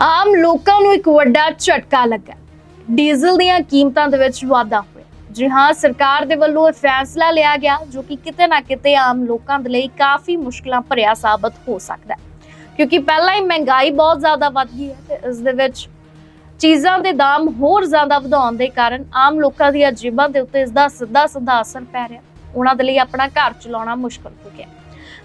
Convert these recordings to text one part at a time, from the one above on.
ਆਮ ਲੋਕਾਂ ਨੂੰ ਇੱਕ ਵੱਡਾ ਝਟਕਾ ਲੱਗਾ। ਡੀਜ਼ਲ ਦੀਆਂ ਕੀਮਤਾਂ ਦੇ ਵਿੱਚ ਵਾਧਾ ਹੋਇਆ। ਜੀ ਹਾਂ, ਸਰਕਾਰ ਦੇ ਵੱਲੋਂ ਇਹ ਫੈਸਲਾ ਲਿਆ ਗਿਆ, ਜੋ ਕਿ ਕਿਤੇ ਨਾ ਕਿਤੇ ਆਮ ਲੋਕਾਂ ਦੇ ਲਈ ਕਾਫੀ ਮੁਸ਼ਕਲਾਂ ਭਰਿਆ ਸਾਬਤ ਹੋ ਸਕਦਾ ਹੈ। ਕਿਉਂਕਿ ਪਹਿਲਾਂ ਹੀ ਮਹਿੰਗਾਈ ਬਹੁਤ ਜ਼ਿਆਦਾ ਵੱਧ ਗਈ ਹੈ ਤੇ ਇਸ ਦੇ ਵਿੱਚ ਚੀਜ਼ਾਂ ਦੇ ਦਾਮ ਹੋਰ ਜ਼ਿਆਦਾ ਵਧਾਉਣ ਦੇ ਕਾਰਨ ਆਮ ਲੋਕਾਂ ਦੀਆਂ ਜੇਬਾਂ ਦੇ ਉੱਤੇ ਇਸ ਦਾ ਸਿੱਧਾ ਸਿੱਧਾ ਅਸਰ ਪੈ ਰਿਹਾ। ਉਹਨਾਂ ਦੇ ਲਈ ਆਪਣਾ ਘਰ ਚਲਾਉਣਾ ਮੁਸ਼ਕਲ ਹੋ ਗਿਆ।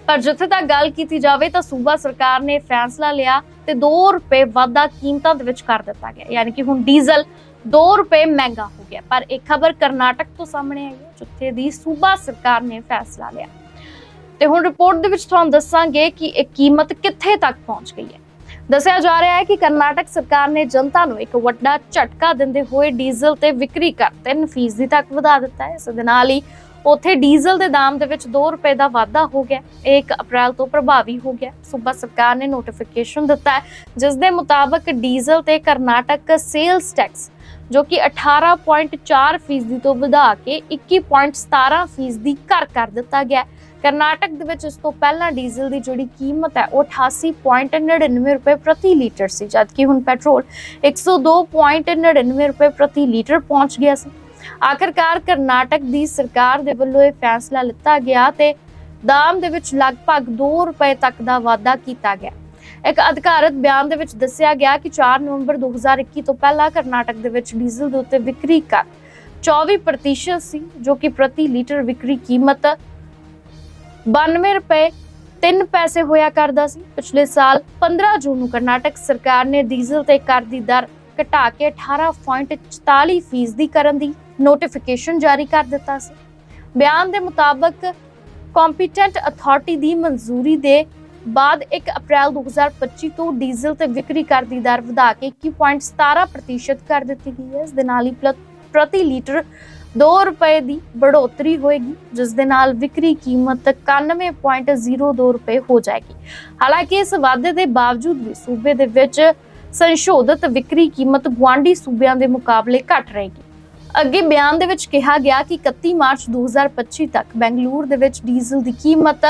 ਪਰ ਜਿੱਥੇ ਤੱਕ ਗੱਲ ਕੀਤੀ ਜਾਵੇ ਤਾਂ ਸੂਬਾ ਸਰਕਾਰ ਨੇ ਫੈਸਲਾ ਲਿਆ ਤੇ 2 ਰੁਪਏ ਵਾਧਾ ਕੀਮਤਾਂ ਦੇ ਵਿੱਚ ਕਰ ਦਿੱਤਾ ਗਿਆ। ਯਾਨੀ ਕਿ ਹੁਣ ਡੀਜ਼ਲ 2 ਰੁਪਏ ਮਹਿੰਗਾ ਹੋ ਗਿਆ। ਪਰ ਇੱਕ ਖਬਰ ਕਰਨਾਟਕ ਤੋਂ ਸਾਹਮਣੇ ਆਈ ਹੈ, ਜਿੱਥੇ ਦੀ ਸੂਬਾ ਸਰਕਾਰ ਨੇ ਫੈਸਲਾ ਲਿਆ। ਤੇ ਹੁਣ ਰਿਪੋਰਟ ਦੇ ਵਿੱਚ ਤੁਹਾਨੂੰ ਦੱਸਾਂਗੇ ਕਿ ਇਹ ਕੀਮਤ ਕਿੱਥੇ ਤੱਕ ਪਹੁੰਚ ਗਈ ਹੈ। ਦੱਸਿਆ ਜਾ ਰਿਹਾ ਹੈ ਕਿ ਕਰਨਾਟਕ ਸਰਕਾਰ ਨੇ ਜਨਤਾ ਨੂੰ ਇੱਕ ਵੱਡਾ ਝਟਕਾ ਦਿੰਦੇ ਹੋਏ ਡੀਜ਼ਲ ਤੇ ਵਿਕਰੀ ਕਰ 3% ਤੱਕ ਵਧਾ ਦਿੱਤਾ ਹੈ। ਇਸ ਦੇ ਨਾਲ ਹੀ ਉੱਥੇ ਡੀਜ਼ਲ ਦੇ ਦਾਮ ਦੇ ਵਿੱਚ 2 ਰੁਪਏ ਦਾ ਵਾਧਾ ਹੋ ਗਿਆ। ਇਹ 1 ਅਪ੍ਰੈਲ ਤੋਂ ਪ੍ਰਭਾਵੀ ਹੋ ਗਿਆ। ਸੂਬਾ ਸਰਕਾਰ ਨੇ ਨੋਟੀਫਿਕੇਸ਼ਨ ਦਿੱਤਾ ਹੈ, ਜਿਸ ਦੇ ਮੁਤਾਬਕ ਡੀਜ਼ਲ ਤੇ ਕਰਨਾਟਕ ਸੇਲਸ ਟੈਕਸ ਜੋ ਕਿ 18.4% ਫੀਸਦੀ ਤੋਂ ਵਧਾ ਕੇ 21.17% ਫੀਸਦੀ ਕਰ ਕਰ ਦਿੱਤਾ ਗਿਆ ਕਰਨਾਟਕ ਦੇ ਵਿੱਚ ਇਸ ਤੋਂ ਪਹਿਲਾਂ ਡੀਜ਼ਲ ਦੀ ਜਿਹੜੀ ਕੀਮਤ ਹੈ, ਉਹ 88.99 ਰੁਪਏ ਪ੍ਰਤੀ ਲੀਟਰ ਸੀ, ਜਦਕਿ ਹੁਣ ਪੈਟਰੋਲ 102.99 ਰੁਪਏ ਪ੍ਰਤੀ ਲੀਟਰ ਪਹੁੰਚ ਗਿਆ ਸੀ। ਆਖਰਕਾਰ ਕਰਨਾਟਕ ਦੀ ਸਰਕਾਰ ਦੇ ਵੱਲੋਂ ਇਹ ਫੈਸਲਾ ਲਿੱਤਾ ਗਿਆ ਤੇ ਦਾਮ ਦੇ ਵਿੱਚ ਲਗਭਗ 2 ਰੁਪਏ ਤੱਕ ਦਾ ਵਾਧਾ ਕੀਤਾ ਗਿਆ। ਇੱਕ ਅਧਿਕਾਰਤ ਬਿਆਨ ਦੇ ਵਿੱਚ ਦੱਸਿਆ ਗਿਆ ਕਿ 4 ਨਵੰਬਰ 2021 ਤੋਂ ਪਹਿਲਾਂ ਕਰਨਾਟਕ ਦੇ ਵਿੱਚ ਡੀਜ਼ਲ ਦੇ ਉੱਤੇ ਵਿਕਰੀ ਕਰ 24% ਸੀ, ਜੋ ਕਿ ਪ੍ਰਤੀ ਲੀਟਰ ਵਿਕਰੀ ਕੀਮਤ 92 ਰੁਪਏ 3 ਪੈਸੇ ਹੋਇਆ ਕਰਦਾ ਸੀ। ਪਿਛਲੇ ਸਾਲ 15 ਜੂਨ ਨੂੰ ਕਰਨਾਟਕ ਸਰਕਾਰ ਨੇ ਡੀਜ਼ਲ ਤੇ ਕਰ ਦੀ ਦਰ ਘਟਾ ਕੇ 18.44 ਫੀਸਦੀ ਕਰਨ ਦੀ ਨੋਟੀਫਿਕੇਸ਼ਨ ਜਾਰੀ ਕਰ ਦਿੱਤਾ ਸੀ। ਬਿਆਨ ਦੇ ਮੁਤਾਬਕ ਕੰਪੀਟੈਂਟ ਅਥਾਰਟੀ ਦੀ ਮਨਜ਼ੂਰੀ ਦੇ ਬਾਅਦ 1 ਅਪ੍ਰੈਲ 2025 ਤੋਂ ਡੀਜ਼ਲ ਤੇ ਵਿਕਰੀ ਕਰ ਦੀ ਦਰ ਵਧਾ ਕੇ 21.17% ਕਰ ਦਿੱਤੀ ਗਈ ਹੈ। ਇਸ ਦੇ ਨਾਲ ਹੀ ਪ੍ਰਤੀ ਲੀਟਰ 2 ਰੁਪਏ ਦੀ ਬੜੋਤਰੀ ਹੋਏਗੀ, ਜਿਸ ਦੇ ਨਾਲ ਵਿਕਰੀ ਕੀਮਤ 91.02 ਰੁਪਏ ਹੋ ਜਾਏਗੀ। ਹਾਲਾਂਕਿ ਇਸ ਵਾਧੇ ਦੇ ਬਾਵਜੂਦ ਵੀ ਸੂਬੇ ਦੇ ਵਿੱਚ ਸੰਸ਼ੋਧਿਤ ਵਿਕਰੀ ਕੀਮਤ ਗੁਆਂਢੀ ਸੂਬਿਆਂ ਦੇ ਮੁਕਾਬਲੇ ਘਟ ਰਹੇਗੀ। ਅੱਗੇ ਬਿਆਨ ਦੇ ਵਿੱਚ ਕਿਹਾ ਗਿਆ ਕਿ 31 ਮਾਰਚ 2025 ਤੱਕ ਬੈਂਗਲੁਰੂ ਦੇ ਵਿੱਚ ਡੀਜ਼ਲ ਦੀ ਕੀਮਤ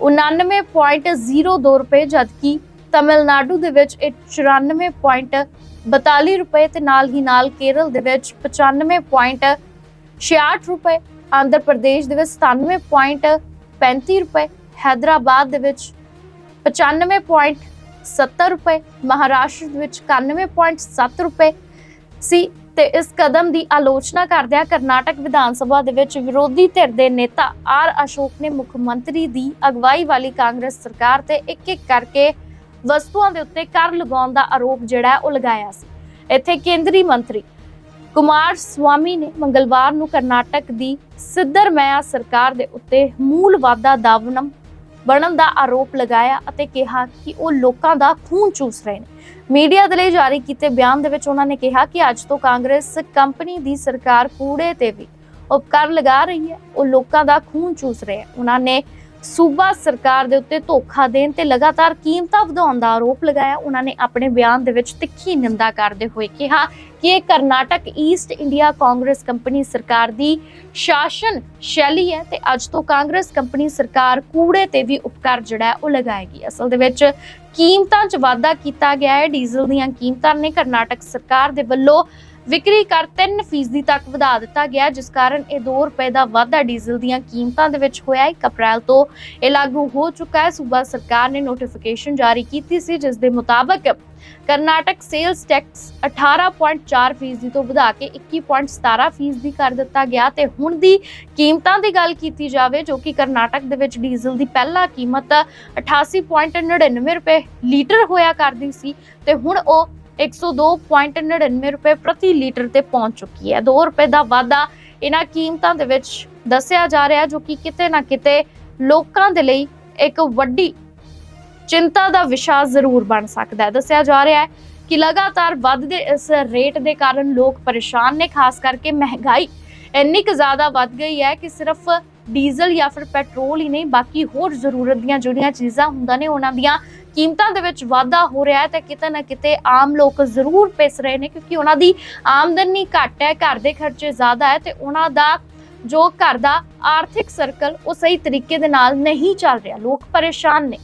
99.02 ਰੁਪਏ, ਜਦਕਿ ਤਮਿਲਨਾਡੂ ਦੇ ਵਿੱਚ ਇਹ 94.42 ਰੁਪਏ ਤੇ ਨਾਲ ਹੀ ਨਾਲ ਕੇਰਲ ਦੇ ਵਿੱਚ 95.66 ਰੁਪਏ, ਆਂਧਰ ਪ੍ਰਦੇਸ਼ ਦੇ ਵਿੱਚ 97.35 ਰੁਪਏ, ਹੈਦਰਾਬਾਦ ਦੇ ਵਿੱਚ 95.70 ਰੁਪਏ, ਮਹਾਰਾਸ਼ਟਰ ਦੇ ਵਿੱਚ 91.7 ਰੁਪਏ, ਸੀ ਤੇ ਇਸ ਕਦਮ ਦੀ ਆਲੋਚਨਾ ਕਰਦਿਆਂ ਕਰਨਾਟਕ ਵਿਧਾਨ ਸਭਾ ਦੇ ਵਿੱਚ ਵਿਰੋਧੀ ਧਿਰ ਦੇ ਨੇਤਾ ਆਰ ਅਸ਼ੋਕ ਨੇ ਮੁੱਖ ਮੰਤਰੀ ਦੀ ਅਗਵਾਈ ਵਾਲੀ ਕਾਂਗਰਸ ਸਰਕਾਰ ਤੇ ਇੱਕ ਇੱਕ ਕਰਕੇ ਵਸਤੂਆਂ ਦੇ ਉੱਤੇ ਕਰ ਲਗਾਉਣ ਦਾ ਆਰੋਪ ਜਿਹੜਾ ਉਹ ਲਗਾਇਆ ਸੀ। ਇੱਥੇ ਕੇਂਦਰੀ ਮੰਤਰੀ ਕੁਮਾਰ ਸਵਾਮੀ ਨੇ ਮੰਗਲਵਾਰ ਨੂੰ ਕਰਨਾਟਕ ਦੀ ਸਿੱਧਰਮੈਆ ਸਰਕਾਰ ਦੇ ਉੱਤੇ ਮੂਲ ਵਾਦਾ ਦਾਵਨਮ ਬਣਨ ਦਾ ਆਰੋਪ ਲਗਾਇਆ ਅਤੇ ਕਿਹਾ ਕਿ ਉਹ ਲੋਕਾਂ ਦਾ ਖੂਨ ਚੂਸ ਰਹੇ ਨੇ। ਮੀਡੀਆ ਦੇ ਲਈ ਜਾਰੀ ਕੀਤੇ ਬਿਆਨ ਦੇ ਵਿੱਚ ਉਹਨਾਂ ਨੇ ਕਿਹਾ ਕਿ ਅੱਜ ਤੋਂ ਕਾਂਗਰਸ ਕੰਪਨੀ ਦੀ ਸਰਕਾਰ ਕੂੜੇ ਤੇ ਵੀ ਉਪਕਾਰ ਲਗਾ ਰਹੀ ਹੈ। ਉਹ ਲੋਕਾਂ ਦਾ ਖੂਨ ਚੂਸ ਰਹੇ ਹੈ ਉਹਨਾਂ ਨੇ ਸੂਬਾ ਸਰਕਾਰ ਦੇ ਉੱਤੇ ਧੋਖਾ ਦੇਣ ਤੇ ਲਗਾਤਾਰ ਕੀਮਤਾਂ ਵਧਾਉਣ ਦਾ ਆਰੋਪ ਲਗਾਇਆ, ਉਹਨਾਂ ਨੇ ਆਪਣੇ ਬਿਆਨ ਦੇ ਵਿੱਚ ਤਿੱਖੀ ਨਿੰਦਾ ਕਰਦੇ ਹੋਏ ਕਿਹਾ ਕਿ ਇਹ Karnataka East India Congress company ਸਰਕਾਰ ਦੀ ਸ਼ਾਸਨ ਸ਼ੈਲੀ ਹੈ ਤੇ ਅੱਜ ਤੋਂ ਕਾਂਗਰਸ ਕੰਪਨੀ ਸਰਕਾਰ ਕੂੜੇ ਤੇ ਵੀ ਉਪਕਾਰ ਜਿਹੜਾ ਹੈ ਉਹ ਲਗਾਏਗੀ। ਅਸਲ ਦੇ ਵਿੱਚ ਕੀਮਤਾਂ 'ਚ ਵਾਧਾ ਕੀਤਾ ਗਿਆ ਹੈ, ਡੀਜ਼ਲ ਦੀਆਂ ਕੀਮਤਾਂ ਨੇ ਕਰਨਾਟਕ ਸਰਕਾਰ ਦੇ ਵੱਲੋਂ ਵਿਕਰੀ ਕਰ 3% ਤੱਕ ਵਧਾ ਦਿੱਤਾ ਗਿਆ, ਜਿਸ ਕਾਰਨ ਇਹ 2 ਰੁਪਏ ਦਾ ਵਾਧਾ ਡੀਜ਼ਲ ਦੀਆਂ ਕੀਮਤਾਂ ਦੇ ਵਿੱਚ ਹੋਇਆ ਹੈ। 1 ਅਪ੍ਰੈਲ ਤੋਂ ਇਹ ਲਾਗੂ ਹੋ ਚੁੱਕਾ ਹੈ। ਸੂਬਾ ਸਰਕਾਰ ਨੇ ਨੋਟੀਫਿਕੇਸ਼ਨ ਜਾਰੀ ਕੀਤੀ ਸੀ, ਜਿਸ ਦੇ ਮੁਤਾਬਕ ਕਰਨਾਟਕ ਸੇਲਸ ਟੈਕਸ 18.4% ਫੀਸਦੀ ਤੋਂ ਵਧਾ ਕੇ 21.17% ਫੀਸਦੀ ਕਰ ਦਿੱਤਾ ਗਿਆ ਤੇ ਹੁਣ ਦੀ ਕੀਮਤਾਂ ਦੀ ਗੱਲ ਕੀਤੀ ਜਾਵੇ, ਜੋ ਕਿ ਕਰਨਾਟਕ ਦੇ ਵਿੱਚ ਡੀਜ਼ਲ ਦੀ ਪਹਿਲਾ ਕੀਮਤ 88.99 ਰੁਪਏ ਲੀਟਰ ਹੋਇਆ ਕਰਦੀ ਸੀ, ਤੇ ਹੁਣ ਉਹ 102.99 ਰੁਪਏ ਪ੍ਰਤੀ ਲੀਟਰ ਤੇ ਪਹੁੰਚ ਚੁੱਕੀ ਹੈ। 2 ਰੁਪਏ ਦਾ ਵਾਧਾ ਇਹਨਾਂ ਕੀਮਤਾਂ ਦੇ ਵਿੱਚ ਦੱਸਿਆ ਜਾ ਰਿਹਾ ਜੋ ਕਿ ਕਿਤੇ ਨਾ ਕਿਤੇ ਲੋਕਾਂ ਦੇ ਲਈ ਇੱਕ ਵੱਡੀ ਚਿੰਤਾ ਦਾ ਵਿਸ਼ਾ ਜ਼ਰੂਰ ਬਣ ਸਕਦਾ ਹੈ। ਦੱਸਿਆ ਜਾ ਰਿਹਾ ਹੈ ਕਿ ਲਗਾਤਾਰ ਵੱਧਦੇ ਇਸ ਰੇਟ ਦੇ ਕਾਰਨ ਲੋਕ ਪਰੇਸ਼ਾਨ ਨੇ, ਖਾਸ ਕਰਕੇ ਮਹਿੰਗਾਈ ਇੰਨੀ ਕੁ ਜ਼ਿਆਦਾ ਵੱਧ ਗਈ ਹੈ ਕਿ ਸਿਰਫ ਡੀਜ਼ਲ ਜਾਂ ਫਿਰ ਪੈਟਰੋਲ ਹੀ ਨਹੀਂ, ਬਾਕੀ ਹੋਰ ਜ਼ਰੂਰਤ ਦੀਆਂ ਜਿਹੜੀਆਂ ਚੀਜ਼ਾਂ ਹੁੰਦੀਆਂ ਨੇ, ਉਹਨਾਂ ਦੀਆਂ ਕੀਮਤਾਂ ਦੇ ਵਿੱਚ ਵਾਧਾ ਹੋ ਰਿਹਾ ਹੈ ਤੇ ਕਿਤੇ ਨਾ ਕਿਤੇ ਆਮ ਲੋਕ ਜ਼ਰੂਰ ਪਿਸ ਰਹੇ ਨੇ, ਕਿਉਂਕਿ ਉਹਨਾਂ ਦੀ ਆਮਦਨੀ ਘੱਟ ਹੈ, ਘਰ ਦੇ ਖਰਚੇ ਜ਼ਿਆਦਾ ਹੈ ਤੇ ਉਹਨਾਂ ਦਾ ਜੋ ਘਰ ਦਾ ਆਰਥਿਕ ਸਰਕਲ ਉਹ ਸਹੀ ਤਰੀਕੇ ਦੇ ਨਾਲ ਨਹੀਂ ਚੱਲ ਰਿਹਾ। ਲੋਕ ਪਰੇਸ਼ਾਨ ਨੇ।